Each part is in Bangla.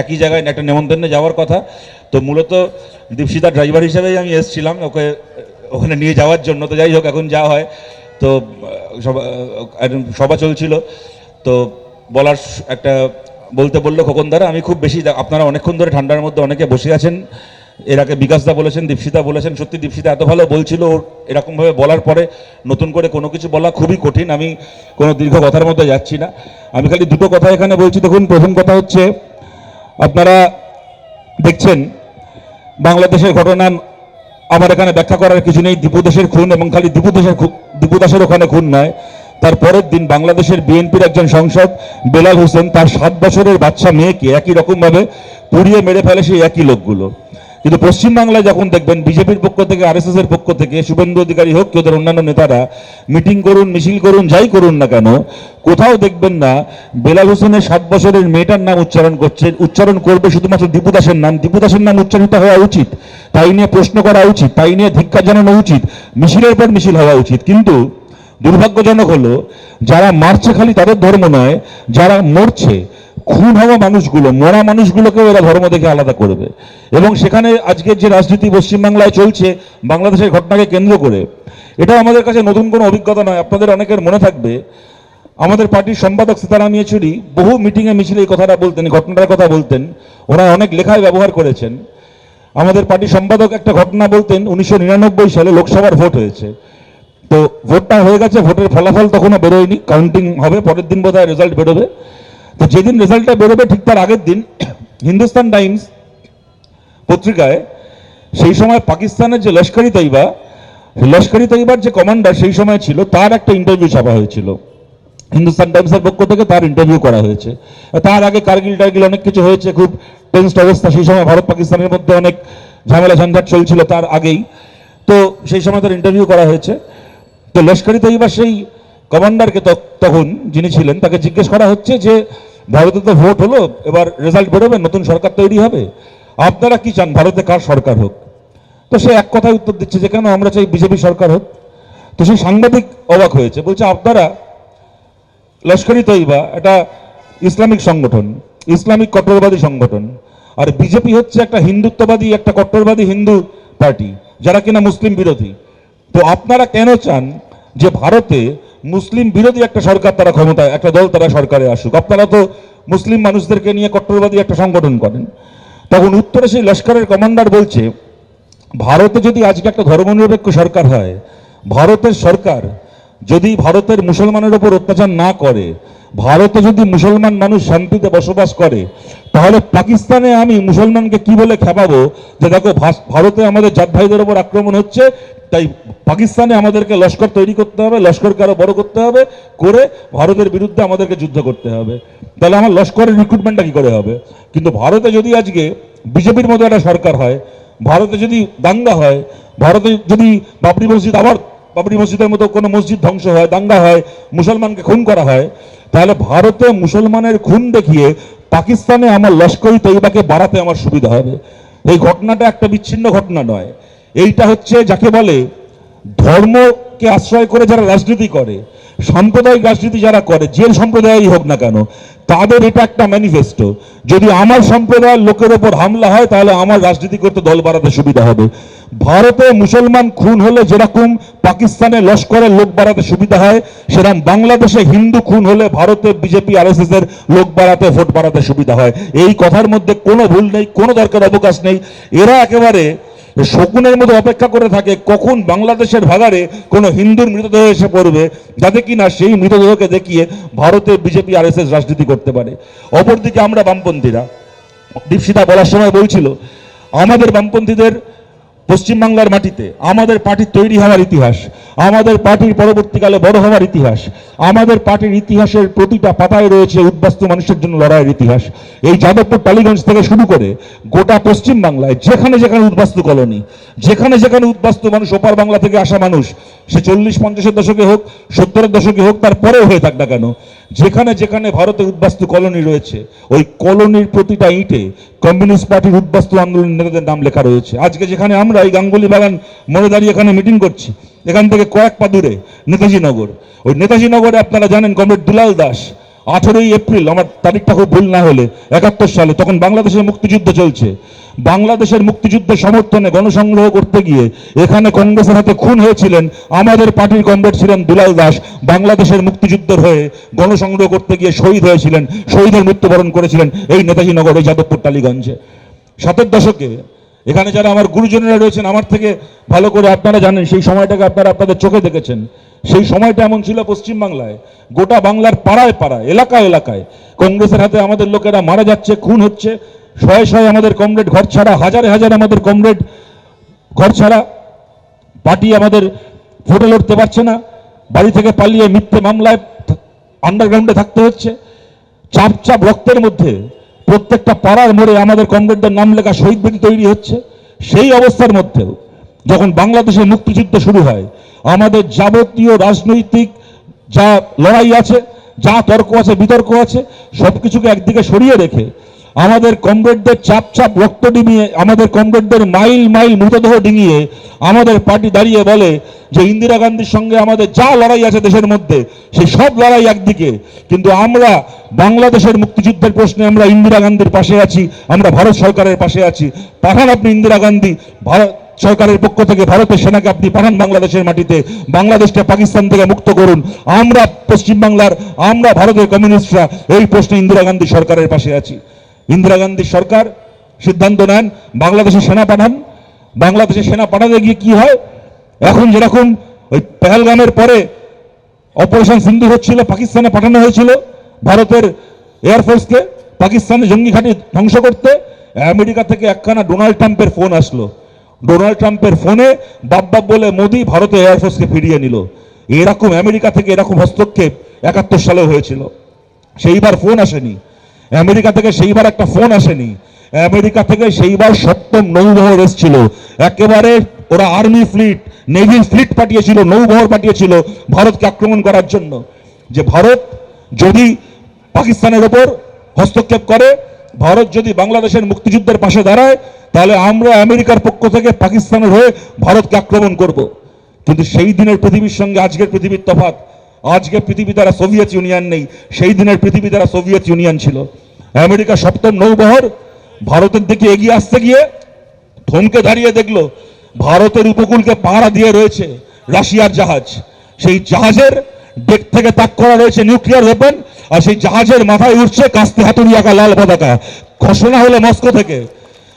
একই জায়গায় একটা নেমন্তন্নে যাওয়ার কথা। তো মূলত দীপশিতা ড্রাইভার হিসেবেই আমি এসেছিলাম, ওকে, ওখানে নিয়ে যাওয়ার জন্য। তো যাই হোক, এখন যা হয়, তো সভা সভা চলছিল। তো বলার একটা বলতে বলল খোকন দ্বারা আমি খুব বেশি আপনারা অনেকক্ষণ ধরে ঠান্ডার মধ্যে অনেকে বসে আছেন। এর আগে বিকাশদা বলেছেন দীপশিতা বলেছেন, সত্যি দীপশিতা এত ভালো বলছিল, ওর এরকমভাবে বলার পরে নতুন করে কোনো কিছু বলা খুবই কঠিন। আমি কোনো দীর্ঘ কথার মধ্যে যাচ্ছি না। আমি খালি দুটো কথা এখানে বলছি। দেখুন, প্রথম কথা হচ্ছে আপনারা দেখছেন, বাংলাদেশের ঘটনা আমার এখানে ব্যাখ্যা করার কিছু নেই। দীপুদেশের খুন এবং খালি দীপুদেশের দীপুদাসের ওখানে খুন নয়। তার পরের দিন বাংলাদেশের বিএনপির একজন সংসদ বেলাল হোসেন, তার সাত বছরের বাচ্চা মেয়েকে একই রকমভাবে পুড়িয়ে মেরে ফেলে সেই একই লোকগুলো। কিন্তু পশ্চিমবাংলায় যখন দেখবেন বিজেপির পক্ষ থেকে আরএসএস এর পক্ষ থেকে, শুভেন্দু অধিকারী হোক কি ওদের অন্যান্য নেতারা মিটিং করুন, মিছিল করুন, যাই করুন না কেন, কোথাও দেখবেন না বেলাল হোসেনের সাত বছরের মেয়েটার নাম উচ্চারণ করছে, উচ্চারণ করবে শুধুমাত্র দীপু দাসের নাম। দীপু দাসের নাম উচ্চারিত হওয়া উচিত, তাই নিয়ে প্রশ্ন করা উচিত, তাই নিয়ে ধিক্কার জানানো উচিত, মিছিলের পর মিছিল হওয়া উচিত। কিন্তু দুর্ভাগ্যজনক হলো, যারা মারছে খালি তাদের ধর্ম নয়, যারা মরছে খুন হওয়া মানুষগুলো, মরা মানুষগুলোকেও এরা ধর্ম দেখে আলাদা করবে। এবং সেখানে আজকের যে রাজনীতি পশ্চিমবাংলায় চলছে, বাংলাদেশের ঘটনাকে কেন্দ্র করে এটা আমাদের কাছে নতুন কোনো অভিজ্ঞতা নয়। আপনাদের অনেকের মনে থাকবে, আমাদের পার্টির সম্পাদক সীতারাম ইয়েচুরি বহু মিটিংয়ে মিছিলে এই কথাটা বলতেন ঘটনাটার কথা বলতেন। ওরা অনেক লেখায় ব্যবহার করেছেন। আমাদের পার্টির সম্পাদক একটা ঘটনা বলতেন, উনিশশো নিরানব্বই সালে লোকসভার ভোট হয়েছে। তো ভোটটা হয়ে গেছে, ভোটের ফলাফল তখনও বেরোয়নি কাউন্টিং হবে, পরের দিন বোধহয় রেজাল্ট বেরোবে। তো যেদিন রেজাল্টটা বেরোবে ঠিক তার আগের দিন হিন্দুস্তান টাইমস পত্রিকায়, সেই সময় পাকিস্তানের যে লস্করি তৈবা লস্করি তৈবার যে কমান্ডার সেই সময় ছিল, তার একটা ইন্টারভিউ ছাপা হয়েছিল। হিন্দুস্তান টাইমসের পক্ষ থেকে তার ইন্টারভিউ করা হয়েছে। তার আগে কার্গিল টার্গিল অনেক কিছু হয়েছে, খুব টেন্সড অবস্থা। সেই সময় ভারত পাকিস্তানের মধ্যে অনেক ঝামেলা ঝঞ্ঝাট চলছিল তার আগেই। তো সেই সময় তার ইন্টারভিউ করা হয়েছে। তো লস্করি তৈবার সেই কমান্ডারকে তখন যিনি ছিলেন, তাকে জিজ্ঞেস করা হচ্ছে যে ভারতে তো ভোট হলো, এবার রেজাল্ট বেরোবে, নতুন সরকার তৈরি হবে। আপনারা কি চান, ভারতে কার সরকার হোক? তো সে এক কথায় উত্তর দিচ্ছে যে, কেন আমরা চাই বিজেপি সরকার হোক? তো সেই সাংবাদিক অবাক হয়েছে, বলছে, আপনারা লস্করি তৈবা এটা ইসলামিক সংগঠন, ইসলামিক কট্টরবাদী সংগঠন, আর বিজেপি হচ্ছে একটা হিন্দুত্ববাদী, একটা কট্টরবাদী হিন্দু পার্টি, যারা কিনা মুসলিম বিরোধী। তো আপনারা কেন চান যে, ভারতে মুসলিম বিরোধী একটা সরকার তারা ক্ষমতায়, একটা দল তারা সরকারে আসুক। আপনারা তো মুসলিম মানুষদেরকে নিয়ে কট্টরবাদী একটা সংগঠন করেন। তখন উত্তরে সেই লস্করের কমান্ডার বলছে, ভারতে যদি আজকে একটা ধর্মনিরপেক্ষ সরকার হয়, ভারতের সরকার যদি ভারতের মুসলমানের ওপর অত্যাচার না করে ভারতে যদি মুসলমান মানুষ শান্তিতে বসবাস করে, তাহলে পাকিস্তানে আমি মুসলমানকে কি বলে খেপাবো? যে দেখো ভারতে আমাদের জাত ভাইদের ওপর আক্রমণ হচ্ছে, তাই পাকিস্তানে আমাদেরকে লস্কর তৈরি করতে হবে, লস্করকে আরও বড় করতে হবে, করে ভারতের বিরুদ্ধে আমাদেরকে যুদ্ধ করতে হবে। তাহলে আমার লস্করের রিক্রুটমেন্টটা কি করে হবে? কিন্তু ভারতে যদি আজকে বিজেপির মতো একটা সরকার হয়, ভারতে যদি দাঙ্গা হয়, ভারতে যদি বাবরি মসজিদ আবার বাবরি মসজিদের মতো কোনো মসজিদ ধ্বংস হয়, দাঙ্গা হয়, মুসলমানকে খুন করা হয় তাহলে ভারতে মুসলমানের খুন দেখিয়ে পাকিস্তানে আমার লস্করি তৈবাকে বাড়াতে আমার সুবিধা হবে। এই ঘটনাটা একটা বিচ্ছিন্ন ঘটনা নয়। এইটা হচ্ছে যাকে বলে ধর্মকে আশ্রয় করে যারা রাজনীতি করে, সাম্প্রদায়িক রাজনীতি যারা করে, জেল সম্প্রদায়ই হোক না কেন তাদের এটা একটা ম্যানিফেস্টো যদি আমার সম্প্রদায়ের লোকের ওপর হামলা হয়, তাহলে আমার রাজনীতি করতে দল বাড়াতে সুবিধা হবে। ভারতে মুসলমান খুন হলে যেরকম পাকিস্তানে লস্করের লোক বাড়াতে সুবিধা হয়, সেরকম বাংলাদেশে হিন্দু খুন হলে ভারতে বিজেপি আর এর লোক বাড়াতে, ভোট বাড়াতে সুবিধা হয়। এই কথার মধ্যে কোনো ভুল নেই, কোনো দরকার অবকাশ নেই। এরা একেবারে শকুনের মতো অপেক্ষা করে থাকে, কখন বাংলাদেশের ভাগারে কোনো হিন্দুর মৃতদেহ এসে পড়বে, যাতে কিনা সেই মৃতদেহকে দেখিয়ে ভারতে বিজেপি আর এস রাজনীতি করতে পারে। অপরদিকে আমরা বামপন্থীরা দীপশিতা বলার সময় বলছিল, আমাদের বামপন্থীদের পশ্চিমবাংলার মাটিতে আমাদের পার্টির তৈরি হওয়ার ইতিহাস, আমাদের পার্টির পরবর্তীকালে বড় হওয়ার ইতিহাস, আমাদের পার্টির ইতিহাসের প্রতিটা পাতায় রয়েছে উদ্বাস্তু মানুষের জন্য লড়াইয়ের ইতিহাস। এই যাদবপুর টালিগঞ্জ থেকে শুরু করে গোটা পশ্চিম বাংলায় যেখানে যেখানে উদ্বাস্তু কলোনি, যেখানে যেখানে উদ্বাস্তু মানুষ ওপার বাংলা থেকে আসা মানুষ, সে চল্লিশ পঞ্চাশের দশকে হোক, সত্তরের দশকে হোক, তারপরেও হয়ে থাক না কেন যেখানে যেখানে ভারতে উদ্বাস্তু কলোনি রয়েছে, ওই কলোনির প্রতিটা ইঁটে কমিউনিস্ট পার্টির উদ্বাস্তু আন্দোলন নেতাদের নাম লেখা রয়েছে। আজকে যেখানে আমরা এই গাঙ্গুলি বাগান মনে দাঁড়িয়ে এখানে মিটিং করছি, এখান থেকে কয়েক পা দূরে নেতাজি নগর ওই নেতাজি নগরে আপনারা জানেন কমরেড দুলাল দাস আঠেরোই এপ্রিল, আমার তারিখটা খুব ভুল না হলে, একাত্তর সালে, তখন বাংলাদেশের মুক্তিযুদ্ধ চলছে। বাংলাদেশের মুক্তিযুদ্ধের সমর্থনে গণসংগ্রহ করতে গিয়ে, এখানে কংগ্রেসের হাতে খুন হয়েছিলেন আমাদের পার্টির কমরেড ছিলেন দুলাল দাস। বাংলাদেশের মুক্তিযুদ্ধের হয়ে গণসংগ্রহ করতে গিয়ে শহীদ হয়েছিলেন, শহীদের মৃত্যুবরণ করেছিলেন এই নেতাজি নগরে যাদবপুর, টালিগঞ্জে। সাতের দশকে, এখানে যারা আমার গুরুজনেরা রয়েছেন, আমার থেকে ভালো করে আপনারা জানেন, সেই সময়টাকে আপনারা আপনাদের চোখে দেখেছেন। সেই সময়টা এমন ছিল পশ্চিমবাংলায়। গোটা বাংলার পাড়ায় পাড়ায়, এলাকায় এলাকায়। কংগ্রেসের হাতে আমাদের লোকেরা মারা যাচ্ছে, খুন হচ্ছে। শয়ে শয়ে আমাদের কমরেড ঘর ছাড়া, হাজারে হাজারে আমাদের কমরেড ঘর ছাড়া পার্টি আমাদের ভোটে লড়তে পারছে না। বাড়ি থেকে পালিয়ে মিথ্যে মামলায় আন্ডারগ্রাউন্ডে থাকতে হচ্ছে। চাপ চাপ রক্তের মধ্যে প্রত্যেকটা পাড়ার মোড়ে আমাদের কমরেডদের নাম লেখা শহীদ তৈরি হচ্ছে। সেই অবস্থার মধ্যেও যখন বাংলাদেশে মুক্তিযুদ্ধ শুরু হয়, আমাদের যাবতীয় রাজনৈতিক যা লড়াই আছে, যা তর্ক আছে, বিতর্ক আছে সব কিছুকে একদিকে সরিয়ে রেখে আমাদের কমরেডদের চাপ চাপ রক্ত ডিঙিয়ে আমাদের কমরেডদের মাইল মাইল মৃতদেহ ডিঙিয়ে আমাদের পার্টি দাঁড়িয়ে বলে যে ইন্দিরা গান্ধীর সঙ্গে আমাদের যা লড়াই আছে দেশের মধ্যে সেই সব লড়াই একদিকে। কিন্তু আমরা বাংলাদেশের মুক্তিযুদ্ধের প্রশ্নে আমরা ইন্দিরা গান্ধীর পাশে আছি, আমরা ভারত সরকারের পাশে আছি। পাঠান আপনি ইন্দিরা গান্ধী, ভারত সরকারের পক্ষ থেকে ভারতের সেনাকে আপনি পাঠান বাংলাদেশের মাটিতে, বাংলাদেশকে পাকিস্তান থেকে মুক্ত করুন। আমরা পশ্চিমবাংলার, আমরা ভারতের কমিউনিস্টরা এই প্রশ্নে ইন্দিরা গান্ধী সরকারের পাশে আছি। ইন্দিরা গান্ধী সরকার সিদ্ধান্ত নেন, বাংলাদেশে সেনা পাঠান। বাংলাদেশে সেনা পাঠাতে গিয়ে কি হয়? এখন যেরকম ওই পেহেলগামের পরে অপারেশন সিন্ধু হচ্ছিল, পাকিস্তানে পাঠানো হয়েছিল, ভারতের এয়ারফোর্সকে পাকিস্তানে জঙ্গি ঘাঁটি ধ্বংস করতে, আমেরিকা থেকে একখানা ডোনাল্ড ট্রাম্পের ফোন আসলো। ডোনাল্ড ট্রাম্পের ফোনে বাপ বলে মোদি ভারতের এয়ারফোর্সকে ফিরিয়ে নিল। এরকম আমেরিকা থেকে এরকম হস্তক্ষেপ একাত্তর সালে হয়েছিল। সেইবার ফোন আসেনি। আমেরিকা থেকে সেইবার একটা ফোন আসেনি। আমেরিকা থেকে সেইবার সপ্তম নৌবহর এসেছিল। একেবারে ওরা আর্মি ফ্লিট, নেভি ফ্লিট পাঠিয়েছিল, নৌবহর পাঠিয়েছিল ভারতকে আক্রমণ করার জন্য। যে ভারত যদি পাকিস্তানের ওপর হস্তক্ষেপ করে ভারত যদি বাংলাদেশের মুক্তিযুদ্ধের পাশে দাঁড়ায়, তাহলে আমরা আমেরিকার পক্ষ থেকে পাকিস্তানের হয়ে ভারতকে আক্রমণ করব। কিন্তু সেই দিনের পৃথিবীর সঙ্গে আজকের পৃথিবীর তফাৎ, আজকে পৃথিবী দ্বারা সোভিয়েত ইউনিয়ন নেই, সেই দিনের পৃথিবী দ্বারা সোভিয়েত ইউনিয়ন ছিল। আমেরিকা সপ্তম নৌবহর, ভারতের দিকে এগিয়ে আসতে গিয়ে থমকে দাঁড়িয়ে দেখল, ভারতের উপকূলকে পাহারা দিয়ে রয়েছে রাশিয়ার জাহাজ। সেই জাহাজের ডেক থেকে তাক করা রয়েছে নিউক্লিয়ার ওয়েপন আর সেই জাহাজের মাথায় উঠছে কাস্তে হাতুড়ি আঁকা লাল পতাকা। ঘোষণা হলো মস্কো থেকে।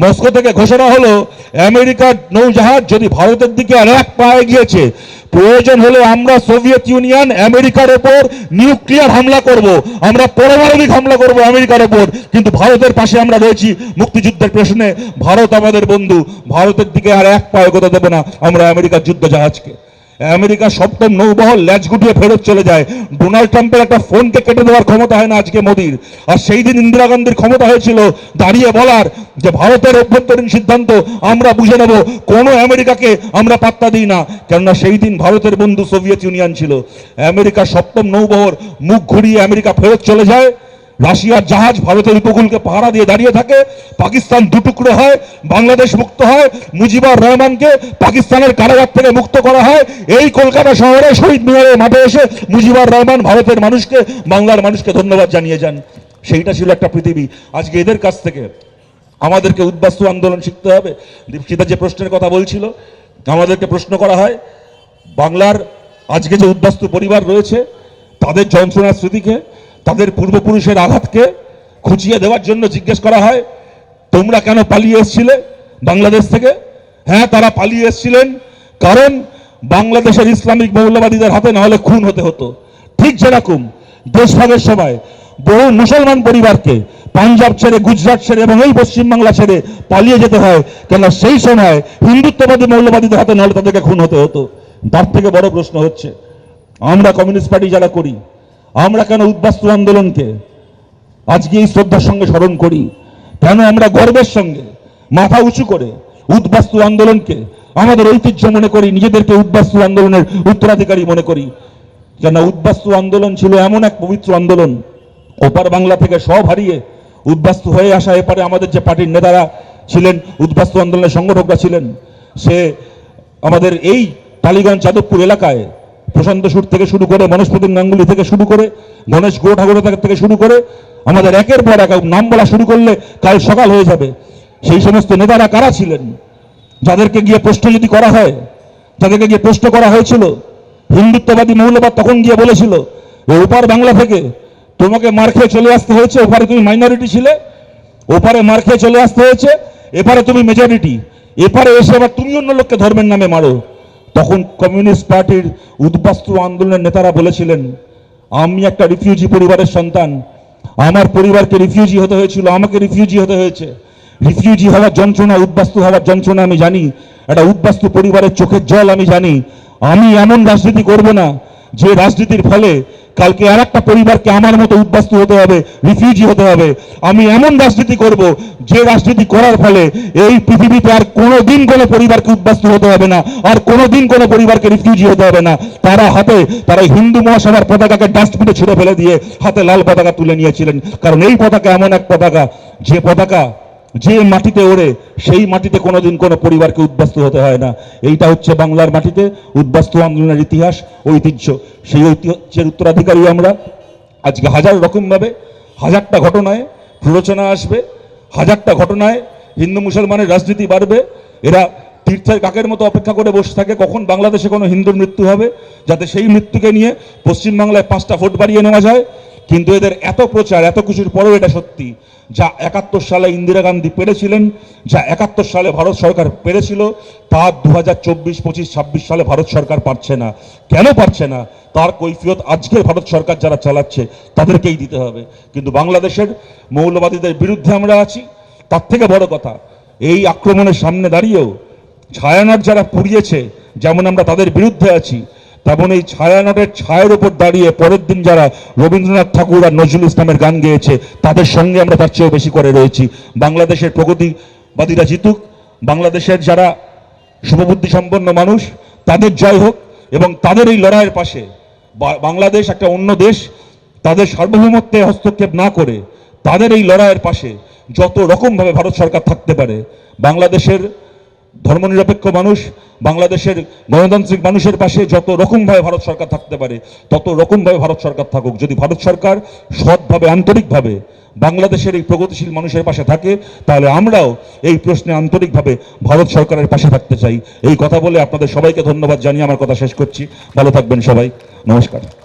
মস্কো থেকে ঘোষণা হলো আমেরিকার নৌজাহাজ যদি ভারতের দিকে আর এক পায়ে গিয়েছে প্রয়োজন হলে আমরা সোভিয়েত ইউনিয়ন, আমেরিকার ওপর নিউক্লিয়ার হামলা করব। আমরা পারমাণবিক হামলা করব আমেরিকার ওপর। কিন্তু ভারতের পাশে আমরা রয়েছি মুক্তিযুদ্ধের প্রশ্নে। ভারত আমাদের বন্ধু। ভারতের দিকে আর এক পায়ে গোতা দেবে না আমরা আমেরিকার যুদ্ধ জাহাজকে আমেরিকা সপ্তম নৌবহর ল্যাচ গুটিয়ে ফেরত চলে যায়। ডোনাল্ড ট্রাম্পের একটা ফোনকে কেটে দেওয়ার ক্ষমতা হয় না আজকে মোদির। আর সেই দিন ইন্দিরা গান্ধীর ক্ষমতা হয়েছিল দাঁড়িয়ে বলার যে ভারতের অভ্যন্তরীণ সিদ্ধান্ত, আমরা বুঝে নেব, কোনো আমেরিকাকে আমরা পাত্তা দিই না। কেননা সেই দিন ভারতের বন্ধু সোভিয়েত ইউনিয়ন ছিল। আমেরিকার সপ্তম নৌবহর মুখ ঘুরিয়ে আমেরিকা ফেরত চলে যায়। রাশিয়ার জাহাজ ভারতের উপকূলকে পাহারা দিয়ে দাঁড়িয়ে থাকে। পাকিস্তান দুটুকরো হয়, বাংলাদেশ মুক্ত হয়, মুজিবুর রহমানকে পাকিস্তানের কারাগার থেকে মুক্ত করা হয়। এই কলকাতা শহরে শহীদ মিনারের মাঠে এসে মুজিবুর রহমান ভারতের মানুষকে, বাংলার মানুষকে ধন্যবাদ জানিয়ে যান। সেইটা ছিল একটা পৃথিবী। আজকে এদের কাছ থেকে আমাদেরকে উদ্বাস্তু আন্দোলন শিখতে হবে। দীপশিতা যে প্রশ্নের কথা বলছিল, আমাদেরকে প্রশ্ন করা হয়, বাংলার আজকে যে উদ্বাস্তু পরিবার রয়েছে, তাদের যন্ত্রণার স্মৃতিকে তাদের পূর্বপুরুষের আঘাতকে খুঁচিয়ে দেওয়ার জন্য জিজ্ঞেস করা হয়, তোমরা কেন পালিয়ে এসেছিলে বাংলাদেশ থেকে? হ্যাঁ তারা পালিয়ে এসেছিলেন কারণ বাংলাদেশের ইসলামিক মৌলবাদীদের হাতে না হলে খুন হতে হতো। ঠিক যেরকম দেশভাগের সময় বহু মুসলমান পরিবারকে পাঞ্জাব ছেড়ে, গুজরাট ছেড়ে এবং এই পশ্চিমবাংলা ছেড়ে পালিয়ে যেতে হয় কেন সেই সময় হিন্দুত্ববাদী মৌলবাদীদের হাতে নাহলে তাদেরকে খুন হতে হতো। তার থেকে বড় প্রশ্ন হচ্ছে, আমরা কমিউনিস্ট পার্টি যারা করি আমরা কেন উদ্বাস্তু আন্দোলনকে আজকে এই শ্রদ্ধার সঙ্গে স্মরণ করি? কেন আমরা গর্বের সঙ্গে, মাথা উঁচু করে উদ্বাস্তু আন্দোলনকে আমাদের ঐতিহ্য মনে করি, নিজেদেরকে উদ্বাস্তু আন্দোলনের উত্তরাধিকারী মনে করি? কেন উদ্বাস্তু আন্দোলন ছিল এমন এক পবিত্র আন্দোলন, ওপার বাংলা থেকে সব হারিয়ে উদ্বাস্তু হয়ে আসা এপারে আমাদের যে পার্টির নেতারা ছিলেন, উদ্বাস্তু আন্দোলনের সংগঠকরা ছিলেন, সে আমাদের এই টালিগঞ্জ যাদবপুর এলাকায় প্রশান্ত সুর থেকে শুরু করে মনস্পতি গাঙ্গুলি থেকে শুরু করে গণেশ গো ঠাকুর থেকে শুরু করে আমাদের একের পর এক নাম বলা শুরু করলে কাল সকাল হয়ে যাবে। সেই সমস্ত নেতারা কারা ছিলেন? যাদেরকে গিয়ে প্রশ্ন যদি করা হয়, যাদেরকে গিয়ে প্রশ্ন করা হয়েছিল, হিন্দুত্ববাদী মৌলবাদ তখন গিয়ে বলেছিল, "এ ওপার বাংলা থেকে তোমাকে মার খেয়ে চলে আসতে হয়েছে, ওপারে তুমি মাইনরিটি ছিলে, ওপারে মার খেয়ে চলে আসতে হয়েছে, এপারে তুমি মেজরিটি এপারে এসে আবার তুমি অন্য লোককে ধর্মের নামে মারো। তখন কমিউনিস্ট পার্টির উদ্বাস্তু আন্দোলনের নেতারা বলেছিলেন, আমি একটা রিফিউজি পরিবারের সন্তান। আমার পরিবারকে রিফিউজি হতে হয়েছিল, আমাকে রিফিউজি হতে হয়েছে। রিফিউজি হওয়ার যন্ত্রণা, উদ্বাস্তু হওয়ার যন্ত্রণা আমি জানি। একটা উদ্বাস্তু পরিবারের চোখের জল আমি জানি। আমি এমন রাজনীতি করব না যে রাজনীতির ফলে কালকে আর একটা পরিবারকে আমার মতো উদ্বাস্তু হতে হবে রিফিউজি হতে হবে। আমি এমন রাজনীতি করব, যে রাজনীতি করার ফলে এই পৃথিবীতে আর কোনো দিন কোনো পরিবারকে উদ্বাস্তু হতে হবে না, আর কোনো দিন কোনো পরিবারকে রিফিউজি হতে হবে না। তারা হাতে, তারা হিন্দু মহাসভার পতাকাকে ডাস্টবিনে ছুড়ে ফেলে দিয়ে হাতে লাল পতাকা তুলে নিয়েছিলেন। কারণ এই পতাকা এমন এক পতাকা, যে পতাকা যে মাটিতে ওড়ে, সেই মাটিতে কোনোদিন কোনো পরিবারকে উদ্বাস্ত হতে হয় না। এইটা হচ্ছে বাংলার মাটিতে উদ্বাস্তু আন্দোলনের ইতিহাস ঐতিহ্য। সেই ঐতিহ্যের উত্তরাধিকারী আমরা। আজকে হাজার রকমভাবে হাজারটা ঘটনায় প্ররোচনা আসবে, হাজারটা ঘটনায় হিন্দু মুসলমানের রাজনীতি বাড়বে। এরা তীর্থের কাকের মতো অপেক্ষা করে বসে থাকে। কখন বাংলাদেশে কোনো হিন্দুর মৃত্যু হবে? যাতে সেই মৃত্যুকে নিয়ে পশ্চিমবাংলায় পাঁচটা ভোট বাড়িয়ে নেওয়া যায়। কিন্তু এদের এত প্রচার, এত কিছুর পরেও এটা সত্যি, যা একাত্তর সালে ইন্দিরা গান্ধী পেরেছিলেন, যা একাত্তর সালে ভারত সরকার পেরেছিল, তা দু হাজার চব্বিশ, পঁচিশ, ছাব্বিশ সালে ভারত সরকার পারছে না। কেন পারছে না? তার কৈফিয়ত আজকের ভারত সরকার যারা চালাচ্ছে, তাদেরকেই দিতে হবে। কিন্তু বাংলাদেশের মৌলবাদীদের বিরুদ্ধে আমরা আছি, তার থেকে বড় কথা, এই আক্রমণের সামনে দাঁড়িয়েও ছায়ানট যারা পুড়িয়েছে, যেমন আমরা তাদের বিরুদ্ধে আছি তেমন এই ছায়ানটের ছায়ের উপর দাঁড়িয়ে পরের দিন যারা রবীন্দ্রনাথ ঠাকুর আর নজরুল ইসলামের গান গেয়েছে, তাদের সঙ্গে আমরা তার চেয়েও বেশি করে রয়েছি। বাংলাদেশের প্রগতিবাদীরা জিতুক, বাংলাদেশের যারা শুভবুদ্ধি সম্পন্ন মানুষ, তাদের জয় হোক এবং তাদের এই লড়াইয়ের পাশে বাংলাদেশ একটা অন্য দেশ, তাদের সার্বভৌমত্বে হস্তক্ষেপ না করে তাদের এই লড়াইয়ের পাশে যত রকমভাবে ভারত সরকার থাকতে পারে, বাংলাদেশের ধর্মনিরপেক্ষ মানুষ, বাংলাদেশের গণতান্ত্রিক মানুষের পাশে যত রকমভাবে ভারত সরকার থাকতে পারে, তত রকমভাবে ভারত সরকার থাকুক। যদি ভারত সরকার সৎভাবে, আন্তরিকভাবে বাংলাদেশের এই প্রগতিশীল মানুষের পাশে থাকে, তাহলে আমরাও এই প্রশ্নে আন্তরিকভাবে ভারত সরকারের পাশে থাকতে চাই। এই কথা বলে আপনাদের সবাইকে ধন্যবাদ জানিয়ে আমার কথা শেষ করছি। ভালো থাকবেন সবাই। নমস্কার।